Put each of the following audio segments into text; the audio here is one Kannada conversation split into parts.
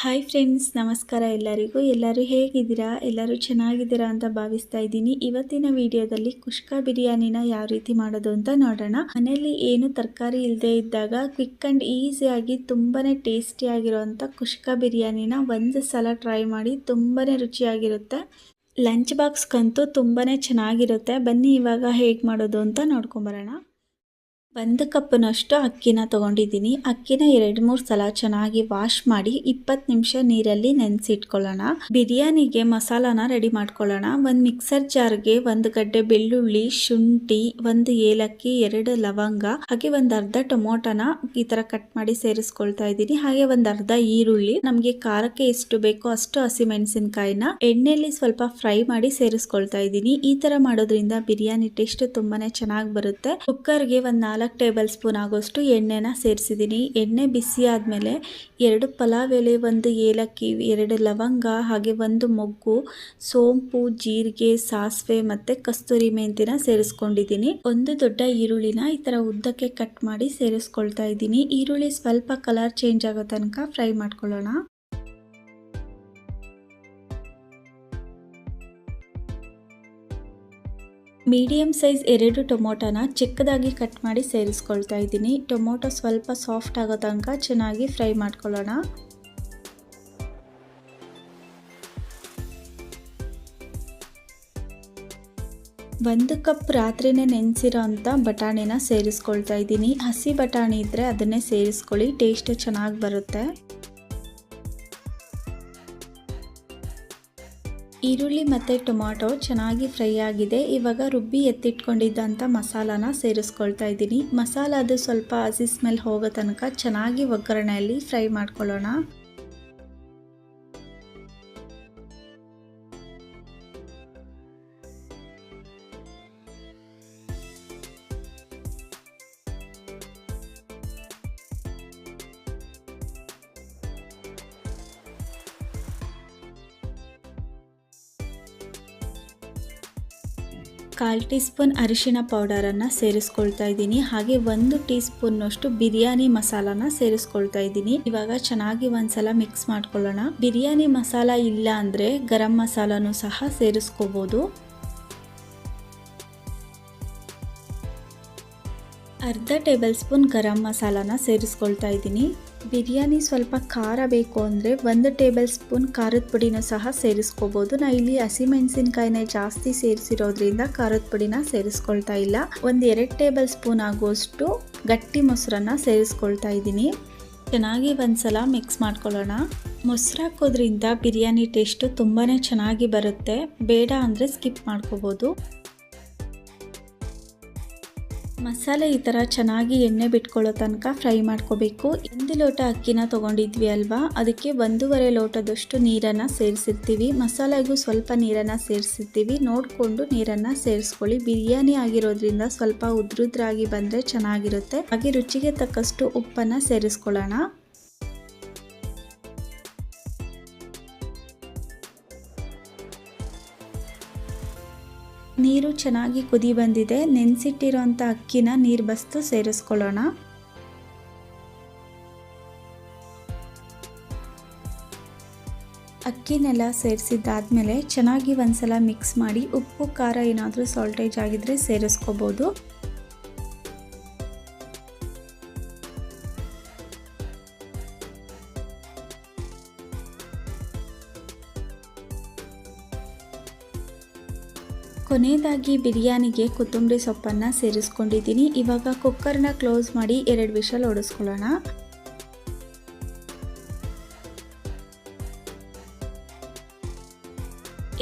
ಹಾಯ್ ಫ್ರೆಂಡ್ಸ್ ನಮಸ್ಕಾರ ಎಲ್ಲರಿಗೂ. ಎಲ್ಲರೂ ಹೇಗಿದ್ದೀರಾ? ಎಲ್ಲರೂ ಚೆನ್ನಾಗಿದ್ದೀರಾ ಅಂತ ಭಾವಿಸ್ತಾ ಇದ್ದೀನಿ. ಇವತ್ತಿನ ವಿಡಿಯೋದಲ್ಲಿ ಕುಷ್ಕ ಬಿರಿಯಾನಿನ ಯಾವ ರೀತಿ ಮಾಡೋದು ಅಂತ ನೋಡೋಣ. ಮನೆಯಲ್ಲಿ ಏನು ತರಕಾರಿ ಇಲ್ಲದೆ ಇದ್ದಾಗ ಕ್ವಿಕ್ ಆ್ಯಂಡ್ ಈಸಿಯಾಗಿ ತುಂಬಾ ಟೇಸ್ಟಿಯಾಗಿರೋವಂಥ ಕುಷ್ಕ ಬಿರಿಯಾನಿನ ಒಂದು ಸಲ ಟ್ರೈ ಮಾಡಿ ತುಂಬಾ ರುಚಿಯಾಗಿರುತ್ತೆ. ಲಂಚ್ ಬಾಕ್ಸ್ಗಂತೂ ತುಂಬಾ ಚೆನ್ನಾಗಿರುತ್ತೆ. ಬನ್ನಿ ಇವಾಗ ಹೇಗೆ ಮಾಡೋದು ಅಂತ ನೋಡ್ಕೊಂಬರೋಣ. ಒಂದು ಕಪ್ಪಿನಷ್ಟು ಅಕ್ಕಿನ ತೊಗೊಂಡಿದ್ದೀನಿ. ಅಕ್ಕಿನ ಎರಡು ಮೂರು ಸಲ ಚೆನ್ನಾಗಿ ವಾಶ್ ಮಾಡಿ ಇಪ್ಪತ್ತು ನಿಮಿಷ ನೀರಲ್ಲಿ ನೆನೆಸಿಟ್ಕೊಳ್ಳೋಣ. ಬಿರಿಯಾನಿಗೆ ಮಸಾಲಾನ ರೆಡಿ ಮಾಡ್ಕೊಳ್ಳೋಣ. ಒಂದು ಮಿಕ್ಸರ್ ಜಾರ್ಗೆ ಒಂದು ಗಡ್ಡೆ ಬೆಳ್ಳುಳ್ಳಿ, ಶುಂಠಿ, ಒಂದು ಏಲಕ್ಕಿ, ಎರಡು ಲವಂಗ, ಹಾಗೆ ಒಂದು ಅರ್ಧ ಟೊಮೊಟೊನ ಈ ತರ ಕಟ್ ಮಾಡಿ ಸೇರಿಸ್ಕೊಳ್ತಾ ಇದ್ದೀನಿ. ಹಾಗೆ ಒಂದು ಅರ್ಧ ಈರುಳ್ಳಿ, ನಮಗೆ ಖಾರಕ್ಕೆ ಎಷ್ಟು ಬೇಕೋ ಅಷ್ಟು ಹಸಿಮೆಣಸಿನಕಾಯಿನ ಎಣ್ಣೆಯಲ್ಲಿ ಸ್ವಲ್ಪ ಫ್ರೈ ಮಾಡಿ ಸೇರಿಸ್ಕೊಳ್ತಾ ಇದ್ದೀನಿ. ಈ ತರ ಮಾಡೋದ್ರಿಂದ ಬಿರಿಯಾನಿ ಟೇಸ್ಟ್ ತುಂಬಾನೇ ಚೆನ್ನಾಗಿ ಬರುತ್ತೆ. ಕುಕ್ಕರ್ಗೆ ಒಂದು ನಾಲ್ಕು ಟೇಬಲ್ ಸ್ಪೂನ್ ಆಗೋಷ್ಟು ಎಣ್ಣೆನ ಸೇರಿಸಿದ್ದೀನಿ. ಎಣ್ಣೆ ಬಿಸಿ ಆದಮೇಲೆ ಎರಡು ಪಲಾವ್ ಎಲೆ, ಒಂದು ಏಲಕ್ಕಿ, ಎರಡು ಲವಂಗ, ಹಾಗೆ ಒಂದು ಮೊಗ್ಗು, ಸೋಂಪು, ಜೀರಿಗೆ, ಸಾಸಿವೆ ಮತ್ತು ಕಸ್ತೂರಿ ಮೆಂತಿನ ಸೇರಿಸ್ಕೊಂಡಿದ್ದೀನಿ. ಒಂದು ದೊಡ್ಡ ಈರುಳ್ಳಿನ ಈ ಥರ ಉದ್ದಕ್ಕೆ ಕಟ್ ಮಾಡಿ ಸೇರಿಸ್ಕೊಳ್ತಾ ಇದ್ದೀನಿ. ಈರುಳ್ಳಿ ಸ್ವಲ್ಪ ಕಲರ್ ಚೇಂಜ್ ಆಗೋ ತನಕ ಫ್ರೈ ಮಾಡ್ಕೊಳ್ಳೋಣ. ಮೀಡಿಯಮ್ ಸೈಜ್ ಎರಡು ಟೊಮೊಟೊನ ಚಿಕ್ಕದಾಗಿ ಕಟ್ ಮಾಡಿ ಸೇರಿಸ್ಕೊಳ್ತಾ ಇದ್ದೀನಿ. ಟೊಮೊಟೊ ಸ್ವಲ್ಪ ಸಾಫ್ಟ್ ಆಗೋ ತನಕ ಚೆನ್ನಾಗಿ ಫ್ರೈ ಮಾಡ್ಕೊಳ್ಳೋಣ. ಒಂದು ಕಪ್ ರಾತ್ರಿನೇ ನೆನೆಸಿರೋ ಅಂಥ ಬಟಾಣಿನ ಸೇರಿಸ್ಕೊಳ್ತಾ ಇದ್ದೀನಿ. ಹಸಿ ಬಟಾಣಿ ಇದ್ದರೆ ಅದನ್ನೇ ಸೇರಿಸ್ಕೊಳ್ಳಿ, ಟೇಸ್ಟ್ ಚೆನ್ನಾಗಿ ಬರುತ್ತೆ. ಈರುಳ್ಳಿ ಮತ್ತು ಟೊಮ್ಯಾಟೊ ಚೆನ್ನಾಗಿ ಫ್ರೈ ಆಗಿದೆ. ಇವಾಗ ರುಬ್ಬಿ ಎತ್ತಿಟ್ಕೊಂಡಿದ್ದಂಥ ಮಸಾಲಾನ ಸೇರಿಸ್ಕೊಳ್ತಾ ಇದ್ದೀನಿ. ಮಸಾಲ ಅದು ಸ್ವಲ್ಪ ಹಸಿ ಸ್ಮೆಲ್ ಹೋಗೋ ತನಕ ಚೆನ್ನಾಗಿ ಒಗ್ಗರಣೆಯಲ್ಲಿ ಫ್ರೈ ಮಾಡ್ಕೊಳ್ಳೋಣ. ಕಾಲು ಟೀ ಸ್ಪೂನ್ ಅರಿಶಿಣ ಪೌಡರನ್ನು ಸೇರಿಸ್ಕೊಳ್ತಾ ಇದ್ದೀನಿ. ಹಾಗೆ ಒಂದು ಟೀ ಸ್ಪೂನ್ನಷ್ಟು ಬಿರಿಯಾನಿ ಮಸಾಲಾನ ಸೇರಿಸ್ಕೊಳ್ತಾ ಇದ್ದೀನಿ. ಇವಾಗ ಚೆನ್ನಾಗಿ ಒಂದ್ಸಲ ಮಿಕ್ಸ್ ಮಾಡ್ಕೊಳ್ಳೋಣ. ಬಿರಿಯಾನಿ ಮಸಾಲ ಇಲ್ಲ ಅಂದರೆ ಗರಂ ಮಸಾಲನೂ ಸಹ ಸೇರಿಸ್ಕೋಬೋದು. ಅರ್ಧ ಟೇಬಲ್ ಸ್ಪೂನ್ ಗರಂ ಮಸಾಲಾನ ಸೇರಿಸ್ಕೊಳ್ತಾ ಇದ್ದೀನಿ. ಬಿರಿಯಾನಿ ಸ್ವಲ್ಪ ಖಾರ ಬೇಕು ಅಂದರೆ ಒಂದು ಟೇಬಲ್ ಸ್ಪೂನ್ ಖಾರದ ಪುಡಿನೂ ಸಹ ಸೇರಿಸ್ಕೋಬೋದು. ನಾ ಇಲ್ಲಿ ಹಸಿಮೆಣಸಿನ್ಕಾಯಿನ ಜಾಸ್ತಿ ಸೇರಿಸಿರೋದ್ರಿಂದ ಖಾರದ ಪುಡಿನ ಸೇರಿಸ್ಕೊಳ್ತಾ ಇಲ್ಲ. ಒಂದು ಎರಡು ಟೇಬಲ್ ಸ್ಪೂನ್ ಆಗುವಷ್ಟು ಗಟ್ಟಿ ಮೊಸರನ್ನ ಸೇರಿಸ್ಕೊಳ್ತಾ ಇದ್ದೀನಿ. ಚೆನ್ನಾಗಿ ಒಂದ್ಸಲ ಮಿಕ್ಸ್ ಮಾಡ್ಕೊಳ್ಳೋಣ. ಮೊಸರು ಹಾಕೋದ್ರಿಂದ ಬಿರಿಯಾನಿ ಟೇಸ್ಟು ತುಂಬಾ ಚೆನ್ನಾಗಿ ಬರುತ್ತೆ. ಬೇಡ ಅಂದರೆ ಸ್ಕಿಪ್ ಮಾಡ್ಕೋಬೋದು. ಮಸಾಲೆ ಈ ಥರ ಚೆನ್ನಾಗಿ ಎಣ್ಣೆ ಬಿಟ್ಕೊಳ್ಳೋ ತನಕ ಫ್ರೈ ಮಾಡ್ಕೋಬೇಕು. ಒಂದು ಲೋಟ ಅಕ್ಕಿನ ತೊಗೊಂಡಿದ್ವಿ ಅಲ್ವಾ? ಅದಕ್ಕೆ ಒಂದೂವರೆ ಲೋಟದಷ್ಟು ನೀರನ್ನು ಸೇರಿಸಿರ್ತೀವಿ. ಮಸಾಲೆಗೂ ಸ್ವಲ್ಪ ನೀರನ್ನು ಸೇರಿಸಿರ್ತೀವಿ. ನೋಡಿಕೊಂಡು ನೀರನ್ನು ಸೇರಿಸ್ಕೊಳ್ಳಿ. ಬಿರಿಯಾನಿ ಆಗಿರೋದ್ರಿಂದ ಸ್ವಲ್ಪ ಉದ್ರುದ್ರಾಗಿ ಬಂದರೆ ಚೆನ್ನಾಗಿರುತ್ತೆ. ಹಾಗೆ ರುಚಿಗೆ ತಕ್ಕಷ್ಟು ಉಪ್ಪನ್ನು ಸೇರಿಸ್ಕೊಳ್ಳೋಣ. ನೀರು ಚೆನ್ನಾಗಿ ಕುದಿ ಬಂದಿದೆ. ನೆನೆಸಿಟ್ಟಿರೋಂಥ ಅಕ್ಕಿನ ನೀರು ಬಸ್ತು ಸೇರಿಸ್ಕೊಳ್ಳೋಣ. ಅಕ್ಕಿನೆಲ್ಲ ಸೇರಿಸಿದ್ದಾದ್ಮೇಲೆ ಚೆನ್ನಾಗಿ ಒಂದ್ಸಲ ಮಿಕ್ಸ್ ಮಾಡಿ ಉಪ್ಪು, ಖಾರ ಏನಾದರೂ ಸಾಲ್ಟೇಜ್ ಆಗಿದ್ರೆ ಸೇರಿಸ್ಕೋಬೋದು. ಕೊನೆಯದಾಗಿ ಬಿರಿಯಾನಿಗೆ ಕೊತ್ತಂಬರಿ ಸೊಪ್ಪನ್ನು ಸೇರಿಸ್ಕೊಂಡಿದ್ದೀನಿ. ಇವಾಗ ಕುಕ್ಕರ್ನ ಕ್ಲೋಸ್ ಮಾಡಿ ಎರಡು ವಿಷಲ್ ಓಡಿಸ್ಕೊಳ್ಳೋಣ.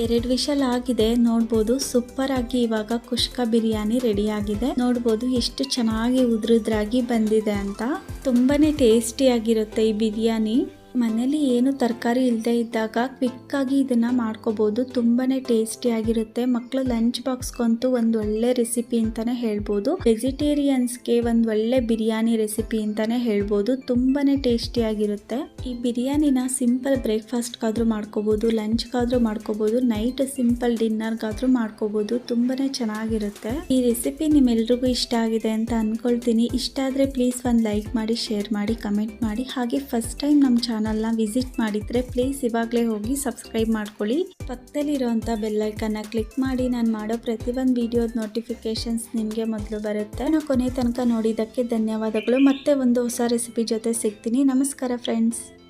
ಎರಡು ವಿಷಲ್ ಆಗಿದೆ, ನೋಡ್ಬೋದು. ಸೂಪರ್ ಆಗಿ ಇವಾಗ ಕುಷ್ಕ ಬಿರಿಯಾನಿ ರೆಡಿ ಆಗಿದೆ ನೋಡ್ಬೋದು ಎಷ್ಟು ಚೆನ್ನಾಗಿ ಉದ್ರುದ್ರಾಗಿ ಬಂದಿದೆ ಅಂತ. ತುಂಬಾನೇ ಟೇಸ್ಟಿ ಆಗಿರುತ್ತೆ ಈ ಬಿರಿಯಾನಿ. ಮನೇಲಿ ಏನು ತರಕಾರಿ ಇಲ್ಲದೆ ಇದ್ದಾಗ ಕ್ವಿಕ್ಕಾಗಿ ಇದನ್ನು ಮಾಡ್ಕೋಬೋದು. ತುಂಬಾ ಟೇಸ್ಟಿಯಾಗಿರುತ್ತೆ ಮಕ್ಕಳು ಲಂಚ್ ಬಾಕ್ಸ್ಗಂತೂ ಒಂದು ಒಳ್ಳೆ ರೆಸಿಪಿ ಅಂತಲೇ ಹೇಳ್ಬೋದು. ವೆಜಿಟೇರಿಯನ್ಸ್ಗೆ ಒಂದು ಒಳ್ಳೆ ಬಿರಿಯಾನಿ ರೆಸಿಪಿ ಅಂತಲೇ ಹೇಳ್ಬೋದು. ತುಂಬಾ ಟೇಸ್ಟಿಯಾಗಿರುತ್ತೆ ಈ ಬಿರಿಯಾನಿನ ಸಿಂಪಲ್ ಬ್ರೇಕ್ಫಾಸ್ಟ್ಗಾದ್ರೂ ಮಾಡ್ಕೋಬೋದು, ಲಂಚ್ಗಾದರೂ ಮಾಡ್ಕೋಬೋದು, ನೈಟ್ ಸಿಂಪಲ್ ಡಿನ್ನರ್ಗಾದರೂ ಮಾಡ್ಕೋಬೋದು. ತುಂಬಾ ಚೆನ್ನಾಗಿರುತ್ತೆ. ಈ ರೆಸಿಪಿ ನಿಮ್ಮೆಲ್ರಿಗೂ ಇಷ್ಟ ಆಗಿದೆ ಅಂತ ಅನ್ಕೊಳ್ತೀನಿ. ಇಷ್ಟ ಆದರೆ ಪ್ಲೀಸ್ ಒಂದು ಲೈಕ್ ಮಾಡಿ, ಶೇರ್ ಮಾಡಿ, ಕಮೆಂಟ್ ಮಾಡಿ. ಹಾಗೆ ಫಸ್ಟ್ ಟೈಮ್ ನಮ್ಮ ಚಾನಲ್ ಚಾನಲ್ನ ವಿಸಿಟ್ ಮಾಡಿದರೆ ಪ್ಲೀಸ್ ಇವಾಗಲೇ ಹೋಗಿ ಸಬ್ಸ್ಕ್ರೈಬ್ ಮಾಡ್ಕೊಳ್ಳಿ. ಪಕ್ಕದಲ್ಲಿರುವಂಥ ಬೆಲ್ಲೈಕನ್ನ ಕ್ಲಿಕ್ ಮಾಡಿ ನಾನು ಮಾಡೋ ಪ್ರತಿಯೊಂದು ವಿಡಿಯೋದ ನೋಟಿಫಿಕೇಷನ್ಸ್ ನಿಮಗೆ ಮೊದಲು ಬರುತ್ತೆ. ನಾನು ಕೊನೆ ತನಕ ನೋಡಿದ್ದಕ್ಕೆ ಧನ್ಯವಾದಗಳು. ಮತ್ತೆ ಒಂದು ಹೊಸ ರೆಸಿಪಿ ಜೊತೆ ಸಿಗ್ತೀನಿ. ನಮಸ್ಕಾರ ಫ್ರೆಂಡ್ಸ್